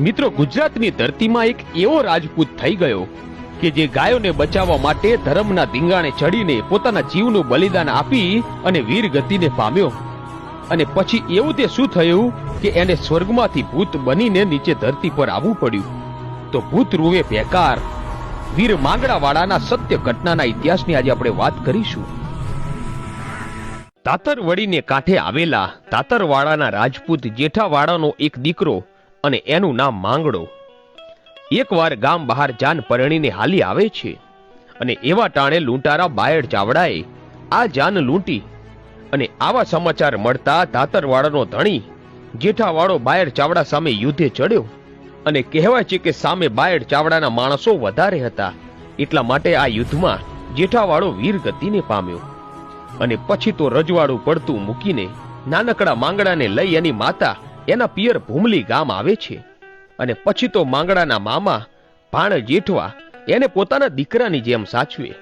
મિત્રો, ગુજરાતની ધરતીમાં એક એવો રાજપૂત થઈ ગયો કે જે ગાયોને બચાવવા માટે ધર્મના ધીંગાણે ચડીને પોતાના જીવનું બલિદાન આપી અને વીર ગતિને પામ્યો. અને પછી એવું તે શું થયું કે એને સ્વર્ગમાંથી ભૂત બનીને નીચે ધરતી પર આવવું પડ્યું. તો ભૂત રૂવે બેકાર. વીર માંગડાવાળાના સત્ય ઘટનાના ઇતિહાસની આજે આપણે વાત કરીશું. તાતરવડીને કાંઠે આવેલા તાતરવાડાના રાજપૂત જેઠાવાડાનો એક દીકરો અને એનું નામ માંગડો. એકવાર ગામ બહાર જાન પરણીને હાલી આવે છે અને એવા ટાણે લૂંટારા બાયડ ચાવડાએ આ જાન લૂંટી અને આવા સમાચાર મળતા ધાતરવાડાનો ધણી જેઠાવાળો બાયડ ચાવડા સામે યુદ્ધે ચડ્યો અને કહેવાય છે કે સામે બાયડ ચાવડાના માણસો વધારે હતા. એટલા માટે આ યુદ્ધમાં જેઠાવાળો વીર ગતિને પામ્યો અને પછી તો રજવાડું પડતું મૂકીને નાનકડા માંગડાને લઈ એની માતા એના પિયર ભૂમલી ગામ આવે છે. અને પછી તો માંગડાના મામા ભાણ જેઠવા એને પોતાના દીકરાની જેમ સાચવે.